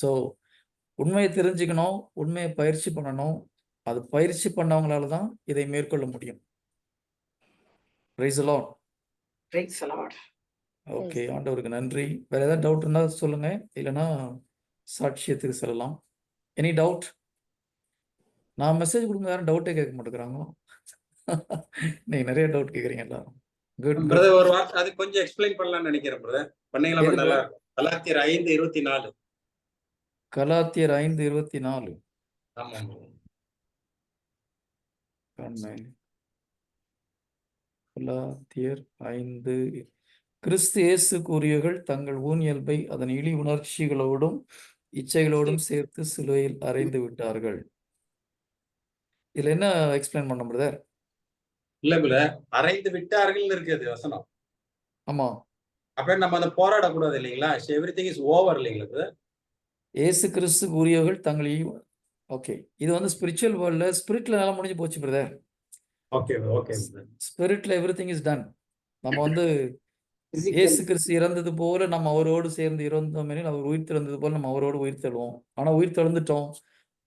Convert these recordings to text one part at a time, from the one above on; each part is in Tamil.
ஸோ உண்மையை தெரிஞ்சுக்கணும் உண்மையை பயிற்சி பண்ணணும். அது பயிற்சி பண்ணவங்களால தான் இதை மேற்கொள்ள முடியும். ஓகே ஆண்டவருக்கு நன்றி. வேற ஏதாவது டவுட் இருந்தால் சொல்லுங்க. இல்லைன்னா சாட்சியத்துக்கு செல்லலாம். எனி டவுட் நான் மெசேஜ் கொடுங்க யாரும் டவுட்டே கேட்க மாட்டேங்கிறாங்க நீங்க நிறைய டவுட் கேட்குறீங்க எல்லாரும். குட் பிரதர் ஒரு வார்த்தை அது கொஞ்சம் எக்ஸ்பிளைன் பண்ணலாம்னு நினைக்கிறேன் பிரதர் பண்ணீங்களா நல்லா கலாத்தியர் ஐந்து இருபத்தி நாலு. கலாத்தியர் ஐந்து இருபத்தி நாலு. கலாத்தியர் ஐந்து. கிறிஸ்து இயேசு கூறியவர்கள் தங்கள் ஊனியல்பை அதன் இழி உணர்ச்சிகளோடும் இச்சைகளோடும் சேர்த்து சிலுவையில் அறைந்து விட்டார்கள். இதுல என்ன எக்ஸ்பிளைன் பண்ண பிரதர் இல்ல பிரதர் அரைந்து விட்டார்கள் இருக்குது வசனம். ஆமா. அப்ப நம்ம அந்த போராடக்கூடாது இல்லைங்களா? எவ்ரி திங் இஸ் ஓவர் இல்லைங்களா இயேசு கிறிஸ்து கூறியவர்கள் தங்கள் ஓகே இது வந்து ஸ்பிரிச்சுவல் வேர்ல்ட்ல ஸ்பிரிட்ல நல்லா முடிஞ்சு போச்சு பிரதர் ஓகே ஓகே ஸ்பிரிட்ல எவ்ரி திங் இஸ் டன் நம்ம வந்து. இயேசு கிறிஸ்து இறந்தது போல நம்ம அவரோடு சேர்ந்து இறந்தோம் எனில் அவர் உயிர் தெழுந்தது போல நம்ம அவரோடு உயிர் தெழுவோம். ஆனா உயிர் தெழுந்துட்டோம்.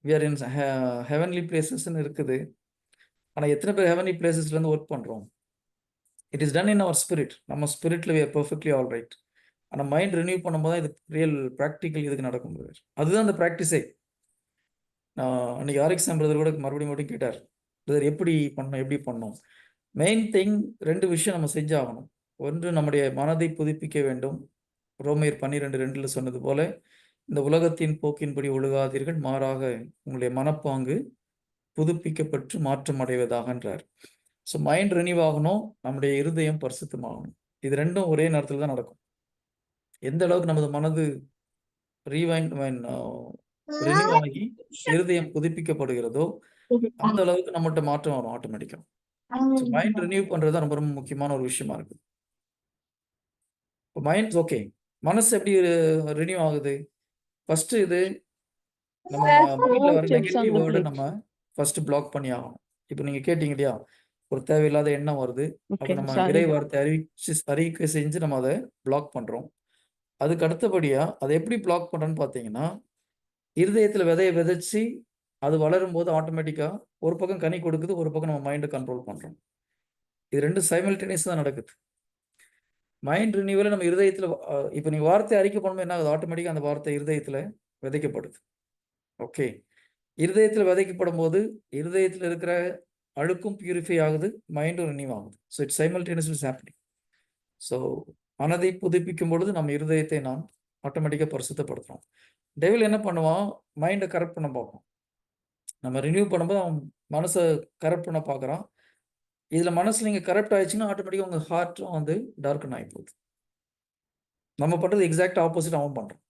வி ஆர் இன் ஹெவன்லி பிளேசஸ்ன்னு இருக்குது. ஆனா எத்தனை பேர் ஹெவன்லி பிளேசஸ்ல இருந்து ஒர்க் பண்றோம்? It is done in our spirit நம்ம ஸ்பிரிட்ல we are perfectly all right ஆனால் மைண்ட் ரினியூ பண்ணும்போது தான் இது ரியல் ப்ராக்டிக்கல் இதுக்கு நடக்கும் brother. அதுதான் அந்த ப்ராக்டிஸே நான் அன்னைக்கு ஆரிக்ஸாம் பிரதர் கூட மறுபடியும் மட்டும் கேட்டார் பிரதர் எப்படி பண்ணோம் எப்படி பண்ணோம் மெயின் திங் ரெண்டு விஷயம் நம்ம செஞ்சாகணும். ஒன்று நம்முடைய மனதை புதுப்பிக்க வேண்டும். ரோமையர் பன்னிரெண்டு ரெண்டில் சொன்னது போல இந்த உலகத்தின் போக்கின்படி ஒழுகாதீர்கள் மாறாக உங்களுடைய மனப்பாங்கு புதுப்பிக்கப்பட்டு மாற்றம் அடைவதாகன்றார் ஸோ மைண்ட் ரினியூவ் ஆகணும் நம்முடைய இருதயம் பரிசுத்தமாகணும். இது ரெண்டும் ஒரே நேரத்தில் தான் நடக்கும். எந்த அளவுக்கு நமது மனது ரீவைண்ட் ரினிவ் ஆகி இருதயம் புதுப்பிக்கப்படுகிறதோ அந்த அளவுக்கு நம்மகிட்ட மாற்றம் வரும் ஆட்டோமேட்டிக்கா மைண்ட் ரினியூ பண்றது தான் ரொம்ப ரொம்ப முக்கியமான ஒரு விஷயமா இருக்கு. மைண்ட் ஓகே மனசு எப்படி ரினியூ ஆகுது? ஃபர்ஸ்ட் இது நம்ம மைண்ட்ல வர நெகட்டிவ் வேர்டை நம்ம ஃபர்ஸ்ட் பிளாக் பண்ணி ஆகணும். இப்போ நீங்க கேட்டீங்க இல்லையா? ஒரு தேவையில்லாத எண்ணம் வருது. அப்ப நம்ம. இறை வார்த்தை அறிவிச்சு அறிக்கை செஞ்சு நம்ம அதை பிளாக் பண்றோம். அதுக்கு அடுத்தபடியாக அதை எப்படி பிளாக் பண்ணுறேன்னு பார்த்தீங்கன்னா இருதயத்தில் விதையை விதைச்சி அது வளரும் போது ஒரு பக்கம் கனி கொடுக்குது ஒரு பக்கம் நம்ம மைண்டை கண்ட்ரோல் பண்ணுறோம் இது ரெண்டும் சைமல்டேனியஸ் தான் நடக்குது. மைண்ட் ரினியூவல நம்ம இருதயத்தில் இப்போ நீ வார்த்தை அறிக்கை பண்ணும்போது என்ன ஆகுது? ஆட்டோமேட்டிக்காக அந்த வார்த்தை இருதயத்தில் விதைக்கப்படுது. ஓகே இருதயத்தில் விதைக்கப்படும் போது இருதயத்தில் இருக்கிற அழுக்கும் பியூரிஃபை ஆகுது மைண்டும் ரினியூவ் ஆகுது. So it's simultaneous is happening so மனதை புதுப்பிக்கும் பொழுது நம்ம இருதயத்தை நாம் ஆட்டோமேட்டிக்காக பரிசுத்தப்படுத்துறோம். டெவில் என்ன பண்ணுவான்? மைண்டை கரெக்ட் பண்ண பார்ப்போம் நம்ம ரினியூ பண்ணும்போது அவன் மனசை கரெக்ட் பண்ண பார்க்குறான். இதில் மனசு நீங்கள் கரெக்ட் ஆயிடுச்சுன்னா ஆட்டோமேட்டிக்காக உங்கள் ஹார்ட்டும் வந்து டார்க்கன் ஆகி போகுது. நம்ம பண்ணுறது எக்ஸாக்ட் ஆப்போசிட் அவன் பண்ணுறான்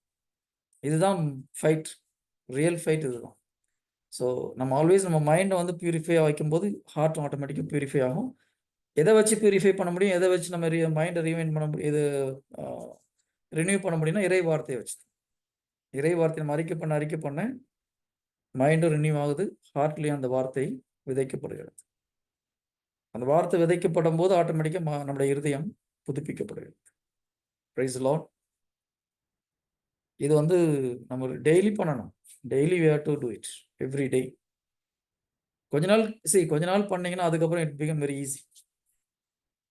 இதுதான் ஃபைட் ரியல் ஃபைட் இதுதான். ஸோ நம்ம ஆல்வேஸ் நம்ம மைண்டை வந்து பியூரிஃபை வைக்கும்போது ஹார்ட் ஆட்டோமேட்டிக்காக பியூரிஃபை ஆகும். எதை வச்சு பியூரிஃபை பண்ண முடியும்? எதை வச்சு நம்ம மைண்டை ரீவைண்ட் பண்ண முடியும்? இது ரினியூ பண்ண முடியும்னா இறை வார்த்தையை வச்சு இறை வார்த்தை நம்ம அறிக்கை பண்ண அறிக்கை பண்ண மைண்டும் ரினியூ ஆகுது. ஹார்ட்லேயும் அந்த வார்த்தை விதைக்கப்படுகிறது. அந்த வார்த்தை விதைக்கப்படும் போது ஆட்டோமேட்டிக்காக நம்முடைய இருதயம் புதுப்பிக்கப்படுகிறது. ப்ரைஸ் லாட் இது வந்து நம்ம டெய்லி பண்ணணும். Daily we have to do it every day கொஞ்ச நாள் சரி கொஞ்ச நாள் பண்ணீங்கன்னா அதுக்கப்புறம் இட் பிகம் வெரி ஈஸி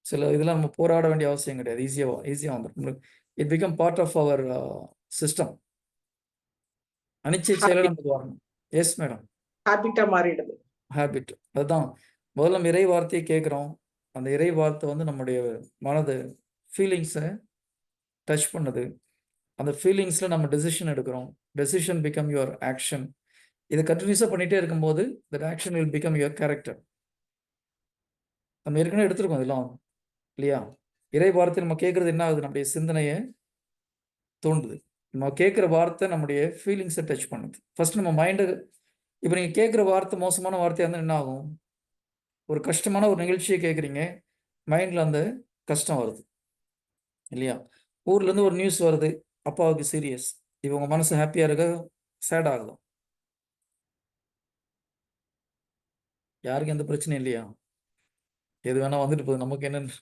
சில இதெல்லாம் நம்ம போராட வேண்டிய அவசியம் கிடையாது. ஈஸியாக ஈஸியாக வந்துடும் it become part of our system அனிச்சைச்சையில நமக்கு வரணும் எஸ் மேடம் ஹாபிட்டா மாறிடுது. ஹேபிட் அதுதான். முதல்ல நம்ம இறை வார்த்தையை கேட்குறோம். அந்த இறை வார்த்தை வந்து நம்முடைய மனது ஃபீலிங்ஸை டச் பண்ணுது. அந்த ஃபீலிங்ஸில் நம்ம டெசிஷன் எடுக்கிறோம். டெசிஷன் பிகம் யுவர் ஆக்ஷன் இதை கண்டினியூஸாக பண்ணிகிட்டே இருக்கும்போது that action will become your character நம்ம ஏற்கனவே எடுத்திருக்கோம் இதெல்லாம். இல்லையா? இறை வார்த்தை நம்ம கேட்குறது என்ன ஆகுது? நம்முடைய சிந்தனையை தோண்டுது. நம்ம கேட்குற வார்த்தை நம்முடைய ஃபீலிங்ஸை டச் பண்ணுது. ஃபர்ஸ்ட் நம்ம மைண்டை இப்போ நீங்கள் கேட்குற வார்த்தை மோசமான வார்த்தையாக இருந்தால் என்ன ஆகும்? ஒரு கஷ்டமான ஒரு நிகழ்ச்சியை கேட்குறீங்க. மைண்டில் அந்த கஷ்டம் வருது. இல்லையா? ஊர்லேருந்து ஒரு நியூஸ் வருது. அப்பாவுக்கு சீரியஸ் இவங்க மனசு ஹாப்பியாக இருக்க? சேட் ஆகுது? யாருக்கும் எந்த பிரச்சனையும் இல்லையா? எது வேணால் வந்துட்டு போகுது. நமக்கு என்னென்னு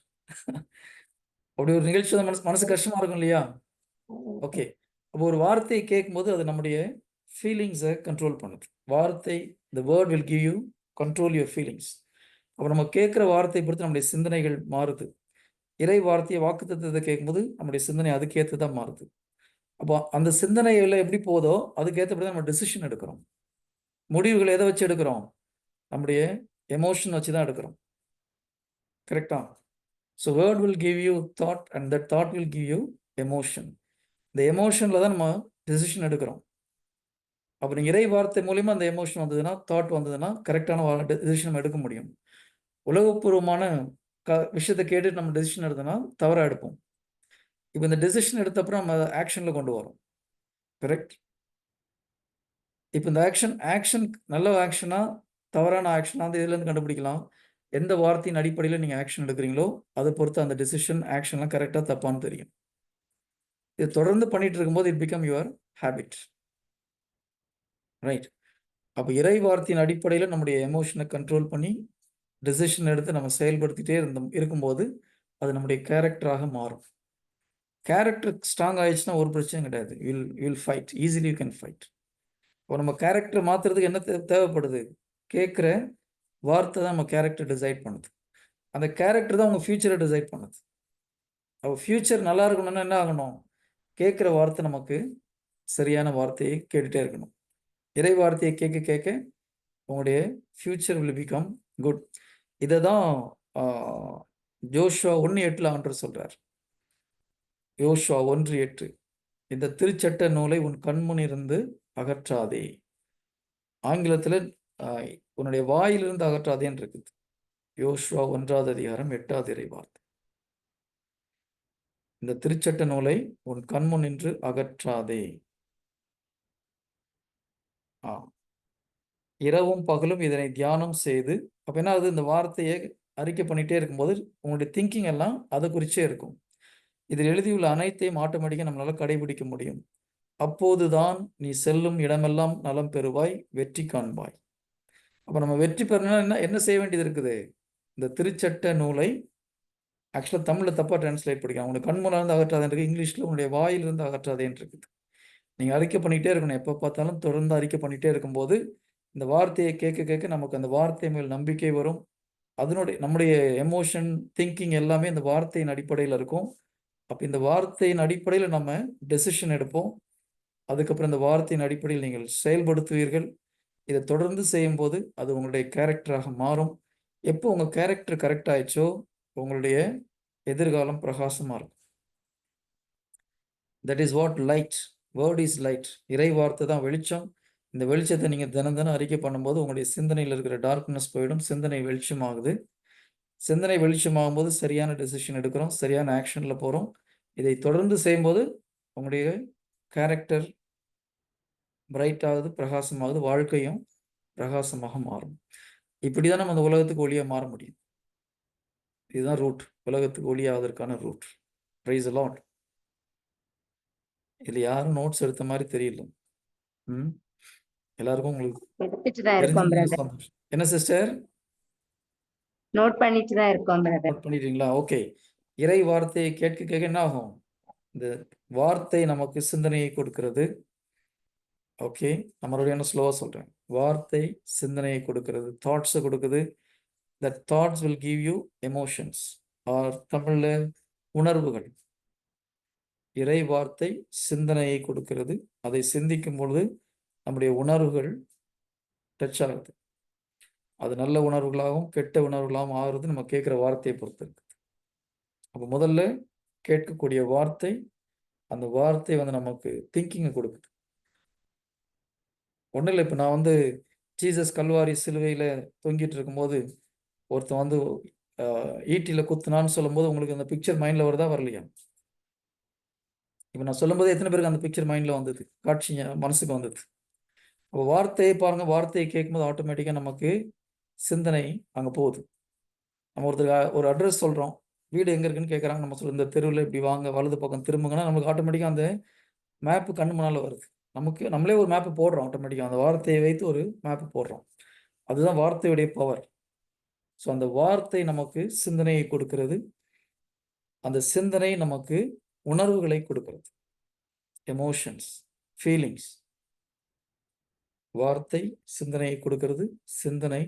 அப்படி ஒரு நிகழ்ச்சி வந்து மனசு மனசு கஷ்டமா இருக்கும் இல்லையா? ஓகே. அப்போ ஒரு வார்த்தையை கேட்கும்போது அது நம்முடைய ஃபீலிங்ஸை கண்ட்ரோல் பண்ணுது. வார்த்தை the word will give you control your feelings அப்போ நம்ம கேட்குற வார்த்தையை பொறுத்து நம்முடைய சிந்தனைகள் மாறுது. இறை வார்த்தையை வாக்குத்தத்தத்தை கேட்கும்போது நம்முடைய சிந்தனை அதுக்கேற்று தான் மாறுது. அப்போ அந்த சிந்தனைகள் எப்படி போதோ அதுக்கேற்றபடி தான் நம்ம டெசிஷன் எடுக்கிறோம். முடிவுகள் எதை வச்சு எடுக்கிறோம்? நம்முடைய எமோஷன் வச்சு தான் எடுக்கிறோம் கரெக்டாக so word will give you thought and that thought will give you emotion இந்த எமோஷனில் தான் நம்ம டெசிஷன் எடுக்கிறோம். அப்போ நீங்கள் இறை வார்த்தை மூலிமா அந்த எமோஷன் வந்ததுன்னா தாட் வந்ததுன்னா கரெக்டான டெசிஷன் நம்ம எடுக்க முடியும். உலகப்பூர்வமான க விஷயத்தை கேட்டுட்டு நம்ம டெசிஷன் எடுத்தோம்னா தவறாக எடுப்போம். இப்போ இந்த டெசிஷன் எடுத்தப்புறம் நம்ம ஆக்ஷனில் கொண்டு வரோம். கரெக்ட் இப்போ இந்த ஆக்ஷன் ஆக்ஷன் நல்ல ஆக்ஷனா தவறான ஆக்ஷனா அந்த இதுலேருந்து கண்டுபிடிக்கலாம்? எந்த வார்த்தையின் அடிப்படையில் நீங்கள் ஆக்ஷன் எடுக்கிறீங்களோ அதை பொறுத்து அந்த டெசிஷன் ஆக்ஷன்லாம் கரெக்டாக தப்பான்னு தெரியும். இது தொடர்ந்து பண்ணிட்டு இருக்கும்போது it become your habit right அப்போ இறை வார்த்தையின் அடிப்படையில் நம்முடைய எமோஷனை கண்ட்ரோல் பண்ணி டெசிஷன் எடுத்து நம்ம செயல்படுத்திகிட்டே இருந்தோம் இருக்கும்போது அது நம்முடைய கேரக்டராக மாறும். கேரக்டர் ஸ்ட்ராங் ஆயிடுச்சுன்னா ஒரு பிரச்சனையும் கிடையாது. Will will fight easily you can fight இப்போ நம்ம கேரக்டர் மாற்றுறதுக்கு என்ன தேவைப்படுது? கேட்குற வார்த்தை தான் நம்ம கேரக்டர் டிசைட் பண்ணுது. அந்த கேரக்டர் தான் உங்கள் ஃப்யூச்சரை டிசைட் பண்ணுது. அப்போ ஃப்யூச்சர் நல்லா இருக்கணும்னா என்ன ஆகணும்? கேட்குற வார்த்தை நமக்கு சரியான வார்த்தையை கேட்டுகிட்டே இருக்கணும். இறை வார்த்தையை கேட்க கேட்க உங்களுடைய ஃப்யூச்சர் வில் பிகம் குட் இதை தான் ஜோஷுவா ஒன்று எட்டில் ஆண்டர் சொல்கிறார் யோஷுவா ஒன்று எட்டு இந்த திருச்சட்ட நூலை உன் கண்முன் இருந்து அகற்றாதே. ஆங்கிலத்தில் உன்னுடைய வாயிலிருந்து அகற்றாதேன்னு இருக்குது. யோஷ்வா ஒன்றாவது அதிகாரம் எட்டாவது இறை வார்த்தை இந்த திருச்சட்ட நூலை உன் கண்முன் நின்று அகற்றாதே. ஆ இரவும் பகலும் இதனை தியானம் செய்து அப்போ என்ன ஆகுது? இந்த வார்த்தையை அறிக்கை பண்ணிகிட்டே இருக்கும்போது உங்களுடைய திங்கிங் எல்லாம் அதை குறிச்சே இருக்கும். இதில் எழுதியுள்ள அனைத்தையும் ஆட்டோமேட்டிக்காக நம்மளால கடைபிடிக்க முடியும். அப்போதுதான் நீ செல்லும் இடமெல்லாம் நலம் பெறுவாய் வெற்றி காண்பாய். அப்போ நம்ம வெற்றி பெறணும்னா என்ன என்ன செய்ய வேண்டியது இருக்குது? இந்த திருச்சட்ட நூலை ஆக்சுவலாக தமிழில் தப்பாக டிரான்ஸ்லேட் படிக்கலாம் உங்களுக்கு கண்முனிலிருந்து அகற்றாதேன் இருக்குது இங்கிலீஷில் உங்களுடைய வாயிலிருந்து அகற்றாதேன்னு இருக்குது. நீங்கள் அறிக்கை பண்ணிகிட்டே இருக்கணும். எப்போ பார்த்தாலும் தொடர்ந்து அறிக்கை பண்ணிகிட்டே இருக்கும்போது இந்த வார்த்தையை கேட்க கேட்க நமக்கு அந்த வார்த்தை மேல் நம்பிக்கை வரும். அதனுடைய நம்முடைய எமோஷன் திங்கிங் எல்லாமே இந்த வார்த்தையின் அடிப்படையில் இருக்கும். அப்போ இந்த வார்த்தையின் அடிப்படையில் நம்ம டெசிஷன் எடுப்போம். அதுக்கப்புறம் இந்த வார்த்தையின் அடிப்படையில் நீங்கள் செயல்படுத்துவீர்கள். இதை தொடர்ந்து செய்யும்போது அது உங்களுடைய கேரக்டராக மாறும். எப்போ உங்கள் கேரக்டர் கரெக்ட் ஆயிடுச்சோ உங்களுடைய எதிர்காலம் பிரகாசமாக இருக்கும். That is what light word is light இறை வார்த்தை தான் வெளிச்சம். இந்த வெளிச்சத்தை நீங்கள் தினம் தினம் அறிக்கை பண்ணும்போது உங்களுடைய சிந்தனையில் இருக்கிற டார்க்னஸ் போயிடும். சிந்தனை வெளிச்சமாகுது. சிந்தனை வெளிச்சமாகும் போது சரியான டெசிஷன் எடுக்கிறோம். சரியான ஆக்ஷனில் போகிறோம் இதை தொடர்ந்து செய்யும்போது உங்களுடைய கேரக்டர் பிரைட் ஆகுது பிரகாசமாகுது வாழ்க்கையும் பிரகாசமாக மாறும். இப்படி தான் நம்ம அந்த உலகத்துக்கு ஒளியாக மாற முடியும். இதுதான் ரூட் உலகத்துக்கு ஒளியாவதற்கான ரூட் ப்ரைஸ் லாட் இதில் யாரும் நோட்ஸ் எடுத்த மாதிரி தெரியல. ம்? எல்லாருக்கும் உங்களுக்கு. என்ன சிஸ்டர் நோட் பண்ணிட்டு தான் இருக்கோம் பிரதர் நோட் பண்ணிட்டீங்களா? ஓகே இறை வார்த்தையை கேட்க கேட்க என்ன ஆகும்? இந்த வார்த்தை நமக்கு சிந்தனையை கொடுக்கிறது. ஓகே நான் மறுபடியும் என்ன ஸ்லோவாக சொல்கிறேன் வார்த்தை சிந்தனையை கொடுக்கறது தாட்ஸை கொடுக்குது. That thoughts will give you emotions are தமிழில் உணர்வுகள். இறை வார்த்தை சிந்தனையை கொடுக்கிறது. அதை சிந்திக்கும் பொழுது நம்முடைய உணர்வுகள் டச் ஆகுது. அது நல்ல உணர்வுகளாகவும் கெட்ட உணர்வுகளாகவும் ஆகுறது நம்ம கேட்குற வார்த்தையை பொறுத்து இருக்குது அப்போ முதல்ல கேட்கக்கூடிய வார்த்தை அந்த வார்த்தை வந்து நமக்கு திங்கிங்கை கொடுக்குது. ஒன்றும் இல்லை. இப்போ நான் வந்து ஜீசஸ் கல்வாரி சிலுவையில் தொங்கிட்டு இருக்கும்போது ஒருத்தன் வந்து ஈட்டியில் குத்துனான்னு சொல்லும்போது உங்களுக்கு அந்த பிக்சர் மைண்டில் வருதா? வரலையா? இப்போ நான் சொல்லும்போது எத்தனை பேருக்கு அந்த பிக்சர் மைண்டில் வந்தது? காட்சி மனசுக்கு வந்தது. அப்போ வார்த்தையை பாருங்கள் வார்த்தையை கேட்கும்போது ஆட்டோமேட்டிக்காக நமக்கு சிந்தனை அங்கே போகுது. நம்ம ஒருத்தர் ஒரு அட்ரஸ் சொல்கிறோம் வீடு எங்கே இருக்குன்னு கேட்குறாங்க நம்ம சொல்ல இந்த தெருவில் இப்படி வாங்க வலது பக்கம் திரும்புங்கன்னா நமக்கு ஆட்டோமேட்டிக்காக அந்த மேப்பு கண்ணு முன்னால் வருது. நமக்கு நம்மளே ஒரு மேப்பு போடுறோம் ஆட்டோமேட்டிக்காக அந்த வார்த்தையை வைத்து ஒரு மேப்பு போடுறோம். அதுதான் வார்த்தையுடைய பவர் ஸோ அந்த வார்த்தை நமக்கு சிந்தனையை கொடுக்கிறது. அந்த சிந்தனை நமக்கு உணர்வுகளை கொடுக்கிறது. எமோஷன்ஸ் ஃபீலிங்ஸ் வார்த்தை சிந்தனையை கொடுக்கிறது சிந்தனை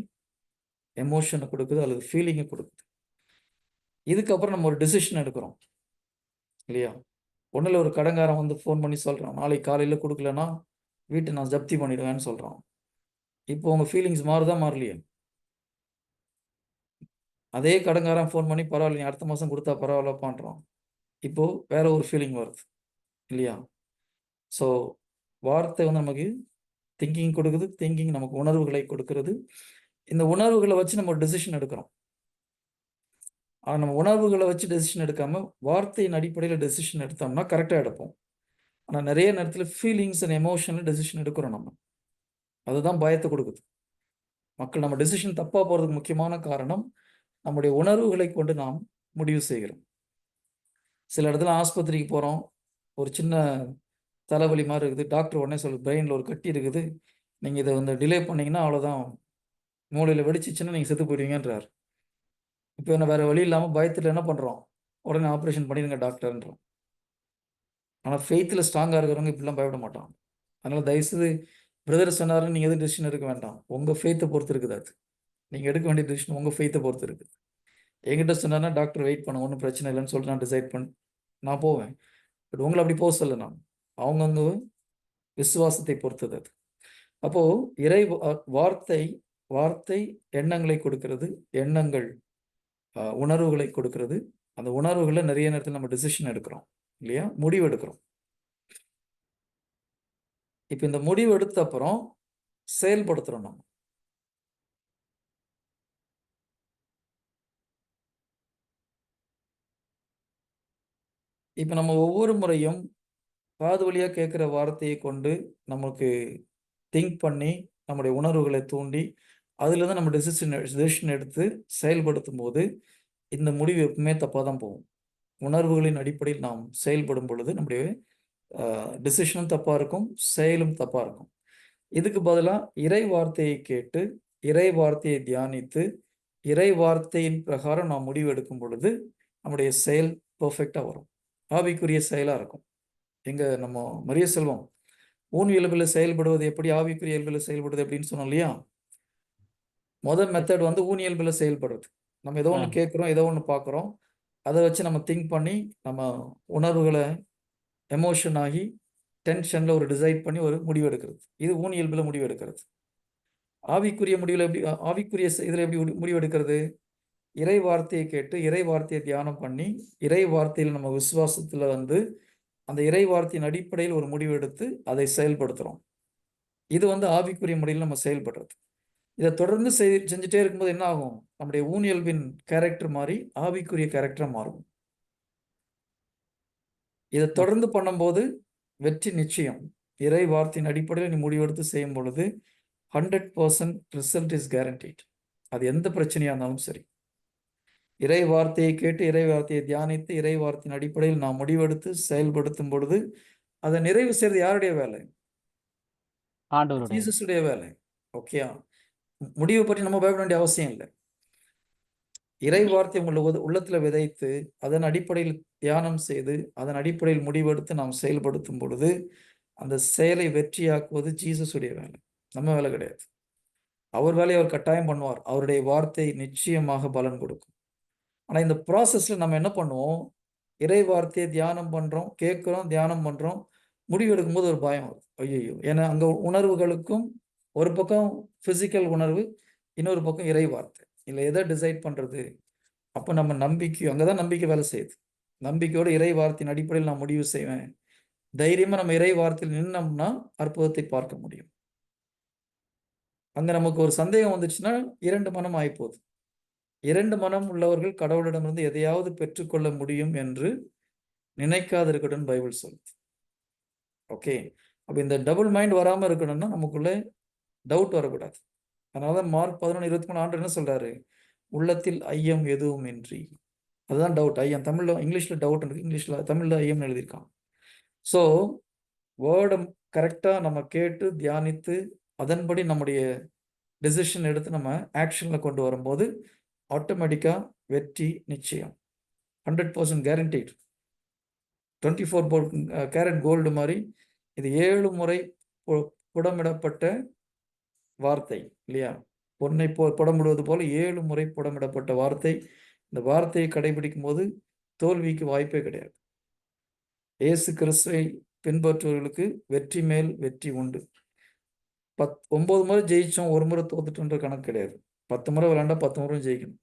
எமோஷனை கொடுக்குது அல்லது ஃபீலிங்கை கொடுக்குது. இதுக்கப்புறம் நம்ம ஒரு டெசிஷன் எடுக்கிறோம். இல்லையா? ஒன்றில் ஒரு கடங்காரன் வந்து ஃபோன் பண்ணி சொல்கிறான் நாளைக்கு காலையில் கொடுக்கலன்னா வீட்டை நான் ஜப்தி பண்ணிடுவேன்னு சொல்கிறான் இப்போ உங்கள் ஃபீலிங்ஸ் மாறுதா மாறலையே? அதே கடங்காரன் ஃபோன் பண்ணி பரவாயில்ல நீ அடுத்த மாதம் கொடுத்தா பரவாயில்லப்பான்றான். இப்போது வேற ஒரு ஃபீலிங் வருது இல்லையா? ஸோ வார்த்தை வந்து நமக்கு திங்கிங் கொடுக்குது திங்கிங் நமக்கு உணர்வுகளை கொடுக்கறது. இந்த உணர்வுகளை வச்சு நம்ம டெசிஷன் எடுக்கிறோம். ஆனால் நம்ம உணர்வுகளை வச்சு டெசிஷன் எடுக்காமல் வார்த்தையின் அடிப்படையில் டெசிஷன் எடுத்தோம்னா கரெக்டாக எடுப்போம். ஆனால் நிறைய நேரத்தில் ஃபீலிங்ஸ் அண்ட் எமோஷனில் டெசிஷன் எடுக்கிறோம் நம்ம. அதுதான் பயத்தை கொடுக்குது. மக்கள் நம்ம டெசிஷன் தப்பாக போகிறதுக்கு முக்கியமான காரணம் நம்முடைய உணர்வுகளை கொண்டு நாம் முடிவு செய்கிறோம். சில இடத்துல ஆஸ்பத்திரிக்கு போகிறோம் ஒரு சின்ன தலைவலி மாதிரி இருக்குது. டாக்டர் உடனே சொல்லு பிரெயினில் ஒரு கட்டி இருக்குது. நீங்கள் இதை வந்து டிலே பண்ணிங்கன்னா அவ்வளோதான் மூளையில் வெடிச்சிச்சுன்னா நீங்கள் செத்து போயிடுவீங்கன்றார். இப்போ என்ன வேறு வழி இல்லாமல் பயத்தில் என்ன பண்ணுறோம் உடனே ஆப்ரேஷன் பண்ணிடுங்க டாக்டர்ன்றோம் ஆனால் ஃபெய்த்தில் ஸ்ட்ராங்காக இருக்கிறவங்க இப்படிலாம் பயப்பட மாட்டான். அதனால் தயவுசெய்து பிரதர் சொன்னாருன்னு நீங்கள் எதுவும் டிசிஷன் எடுக்க வேண்டாம். உங்கள் ஃபெய்த்தை பொறுத்து இருக்குது அது. நீங்கள் எடுக்க வேண்டிய டிசிஷன் உங்கள் ஃபெய்த்தை பொறுத்து இருக்குது. என்கிட்ட சொன்னார்னா டாக்டர் வெயிட் பண்ண ஒன்றும் பிரச்சனை இல்லைன்னு சொல்லிட்டு நான் டிசைட் பண்ணி நான் போவேன். பட் உங்களை அப்படி போக சொல்ல நான். அவங்கவுங்க விசுவாசத்தை பொறுத்தது அது. அப்போது இறை வார்த்தை வார்த்தை எண்ணங்களை கொடுக்கிறது எண்ணங்கள். உணர்வுகளை கொடுக்கறது. அந்த உணர்வுகளில் நிறைய நேரத்தில் நம்ம டிசிஷன் எடுக்கிறோம் இல்லையா? முடிவு எடுக்கிறோம். இப்போ இந்த முடிவு எடுத்த அப்புறம் செயல்படுத்துறோம் நம்ம. இப்போ நம்ம ஒவ்வொரு முறையும் காது வழியாக கேட்குற வார்த்தையை கொண்டு நமக்கு திங்க் பண்ணி நம்முடைய உணர்வுகளை தூண்டி அதுலேருந்து நம்ம டெசிஷன் டெசிஷன் எடுத்து செயல்படுத்தும் போது இந்த முடிவு எப்பவுமே தப்பாக தான் போகும். உணர்வுகளின் அடிப்படையில் நாம் செயல்படும் பொழுது நம்முடைய டெசிஷனும் தப்பாக இருக்கும் செயலும் தப்பாக இருக்கும். இதுக்கு பதிலாக இறை வார்த்தையை கேட்டு இறை வார்த்தையை தியானித்து இறை வார்த்தையின் பிரகாரம் நாம் முடிவு எடுக்கும் பொழுது நம்முடைய செயல் பர்ஃபெக்டாக வரும். ஆவிக்குரிய செயலாக இருக்கும். எங்கள் நம்ம மரிய செல்வம் ஊன் இயல்பில் செயல்படுவது எப்படி ஆவிக்குரிய இயல்பில் செயல்படுவது அப்படின்னு சொன்னோம் இல்லையா? முதல் மெத்தட் வந்து ஊன் இயல்பில் செயல்படுறது. நம்ம ஏதோ ஒன்று. கேட்குறோம் ஏதோ ஒன்று பார்க்குறோம் அதை வச்சு நம்ம திங்க் பண்ணி நம்ம உணர்வுகளை எமோஷன் ஆகி டென்ஷனில் ஒரு டிசைட் பண்ணி ஒரு முடிவு எடுக்கிறது இது ஊன் இயல்பில் முடிவு எடுக்கிறது ஆவிக்குரிய முடிவில் எப்படி ஆவிக்குரிய இதில் எப்படி முடி- முடிவு எடுக்கிறது இறை வார்த்தையை கேட்டு இறை வார்த்தையை தியானம் பண்ணி இறை வார்த்தையில் நம்ம விசுவாசத்தில் வந்து அந்த இறை வார்த்தையின் அடிப்படையில் ஒரு முடிவு எடுத்து அதை செயல்படுத்துகிறோம் இது வந்து ஆவிக்குரிய முறையில் நம்ம செயல்படுறது. இதை தொடர்ந்து செய் செஞ்சுட்டே இருக்கும்போது என்ன ஆகும்? நம்முடைய ஊனியல்பின் கேரக்டர் மாறி ஆவிக்குரிய கேரக்டராக மாறும். இதை தொடர்ந்து பண்ணும்போது வெற்றி நிச்சயம். இறை வார்த்தையின் அடிப்படையில் நீ முடிவெடுத்து செய்யும் பொழுது hundred percent result is guaranteed அது எந்த பிரச்சனையாக இருந்தாலும் சரி. இறை வார்த்தையை கேட்டு இறை வார்த்தையை தியானித்து இறை வார்த்தையின் அடிப்படையில் நாம் முடிவெடுத்து செயல்படுத்தும் பொழுது அதை நிறைவு செய்யறது யாருடைய வேலை? ஜீசஸுடைய வேலை. ஓகேயா முடிவை பற்றி நம்ம பயப்பட வேண்டிய அவசியம் இல்லை. இறை வார்த்தை உங்கள் உள்ளத்துல விதைத்து அதன் அடிப்படையில் தியானம் செய்து அதன் அடிப்படையில் முடிவெடுத்து நாம் செயல்படுத்தும் பொழுது அந்த செயலை வெற்றியாக்குவது ஜீசஸுடைய வேலை. நம்ம வேலை கிடையாது. அவர் வேலையை அவர் கட்டாயம் பண்ணுவார். அவருடைய வார்த்தை நிச்சயமாக பலன் கொடுக்கும். ஆனா இந்த ப்ராசஸ்ல நம்ம என்ன பண்ணுவோம்? இறை வார்த்தையை தியானம் பண்றோம் கேட்குறோம் தியானம் பண்றோம் முடிவு எடுக்கும்போது ஒரு பயம் வரும். ஐயோ ஏன்னா அங்க உணர்வுகளுக்கும் ஒரு பக்கம் ஃபிசிக்கல் உணர்வு இன்னொரு பக்கம் இறை வார்த்தை. இல்லை எதை டிசைட் பண்ணுறது அப்போ நம்ம நம்பிக்கை அங்கதான் நம்பிக்கை வேலை செய்யுது. நம்பிக்கையோட இறை வார்த்தையின் அடிப்படையில் நான் முடிவு செய்வேன். தைரியமாக நம்ம இறை வார்த்தையில் நின்னோம்னா அற்புதத்தை பார்க்க முடியும். அங்கே நமக்கு ஒரு சந்தேகம் வந்துச்சுன்னா இரண்டு மனம் ஆகிப்போகுது இரண்டு மனம் உள்ளவர்கள் கடவுளிடமிருந்து எதையாவது பெற்றுக்கொள்ள முடியும் என்று நினைக்காதிருக்கட்டும் பைபிள் சொல்லுது. ஓகே. அப்போ இந்த டபுள் மைண்ட் வராமல் இருக்கணும்னா நமக்குள்ளே டவுட் வரக்கூடாது. அதனால தான் மார்க் பதினொன்று இருபத்தி மூணு ஆண்டு என்ன சொல்றாரு? உள்ளத்தில் ஐயம் எதுவும் இன்றி. அதுதான் டவுட் ஐயம். தமிழ்ல இங்கிலீஷ்ல டவுட் இருக்கு. இங்கிலீஷ்ல தமிழ்ல ஐயம்னு எழுதியிருக்கான். ஸோ வேர்டை கரெக்டாக நம்ம கேட்டு தியானித்து அதன்படி நம்முடைய டெசிஷன் எடுத்து நம்ம ஆக்ஷனில் கொண்டு வரும்போது ஆட்டோமேட்டிக்காக வெற்றி நிச்சயம். Hundred percent guaranteed twenty four போல் கேரட் கோல்டு மாதிரி இது ஏழு முறை புடமிடப்பட்ட வார்த்தை இல்லையா? பொன்னை போ புடமிடுவது போல ஏழு முறை புடமிடப்பட்ட வார்த்தை. இந்த வார்த்தையை கடைபிடிக்கும் போது தோல்விக்கு வாய்ப்பே கிடையாது. இயேசு கிறிஸ்துவை பின்பற்றுவர்களுக்கு வெற்றி மேல் வெற்றி உண்டு. பத் ஒன்பது முறை ஜெயிச்சோம் ஒரு முறை தோத்துட்டோன்ற கணக்கு கிடையாது. பத்து முறை விளையாண்டா பத்து முறை ஜெயிக்கணும்.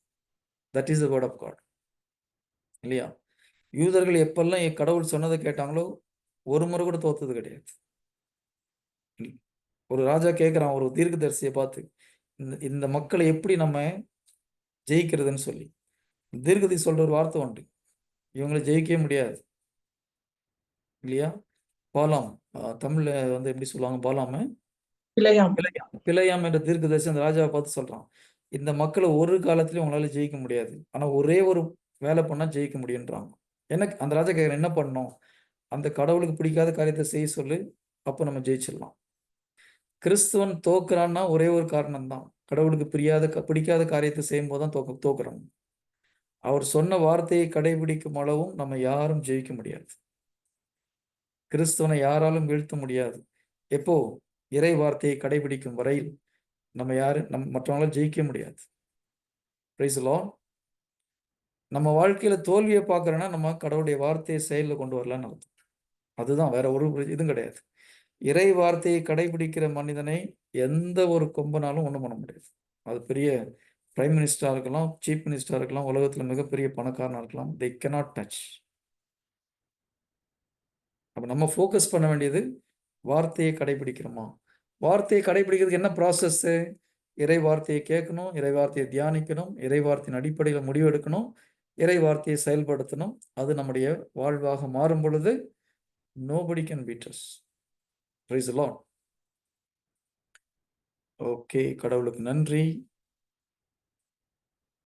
That is the word of God இல்லையா? யூதர்கள் எப்பெல்லாம் என் கடவுள் சொன்னதை கேட்டாங்களோ ஒரு முறை கூட தோத்தது கிடையாது. ஒரு ராஜா கேட்குறான் ஒரு தீர்க்கதரிசியை பார்த்து இந்த இந்த மக்களை எப்படி நம்ம ஜெயிக்கிறதுன்னு சொல்லி. தீர்க்கதரிசி சொல்ற ஒரு வார்த்தை உண்டு. இவங்களை ஜெயிக்கவே முடியாது. இல்லையா? பாலாம் தமிழ்ல வந்து எப்படி சொல்லுவாங்க பாலாம? பிழையாம். பிழையாம். பிழையாம் என்ற தீர்க்கதரிசி அந்த ராஜாவை பார்த்து சொல்றான். இந்த மக்களை ஒரு காலத்திலயும் உங்களால ஜெயிக்க முடியாது. ஆனா ஒரே ஒரு வேலை பண்ணா ஜெயிக்க முடியுன்றாங்க. எனக்கு அந்த ராஜா கேட்குறேன் என்ன பண்ணணும்? அந்த கடவுளுக்கு பிடிக்காத காரியத்தை செய்ய சொல்லு அப்போ நம்ம ஜெயிச்சிடலாம். கிறிஸ்துவன் தோக்குறான்னா ஒரே ஒரு காரணம் தான் கடவுளுக்கு பிரியாத க- பிடிக்காத காரியத்தை செய்யும் போது தான் தோக்க தோக்குறோம். அவர் சொன்ன வார்த்தையை கடைபிடிக்கும் அளவும் நம்ம யாரும் ஜெயிக்க முடியாது. கிறிஸ்துவனை யாராலும் வீழ்த்த முடியாது. எப்போ? இறை வார்த்தையை கடைபிடிக்கும் வரையில் நம்ம யாரும் நம் மற்றவங்களால ஜெயிக்க முடியாது. பிரைஸ் நம்ம வாழ்க்கையில தோல்வியை பார்க்கறோன்னா நம்ம கடவுளுடைய வார்த்தையை செயலில் கொண்டு வரலான்னு அர்த்தம். அதுதான் வேற ஒரு இதுவும் கிடையாது. இறை வார்த்தையை கடைபிடிக்கிற மனிதனை எந்த ஒரு கொம்பனாலும் ஒன்றும் பண்ண முடியாது. அது பெரிய பிரைம் மினிஸ்டராக இருக்கலாம் சீஃப் மினிஸ்டராக இருக்கலாம் உலகத்தில் மிகப்பெரிய பணக்காரனாக இருக்கலாம். தே கெனாட் டச் அப்போ நம்ம ஃபோக்கஸ் பண்ண வேண்டியது வார்த்தையை கடைபிடிக்கிறோமா? வார்த்தையை கடைபிடிக்கிறதுக்கு என்ன ப்ராசஸ்ஸு இறை வார்த்தையை கேட்கணும் இறை வார்த்தையை தியானிக்கணும் இறை வார்த்தையின் அடிப்படையில் முடிவெடுக்கணும் இறை வார்த்தையை செயல்படுத்தணும். அது நம்முடைய வாழ்வாக மாறும் பொழுது nobody can beat praise Lord okay கடவுளுக்கு நன்றி.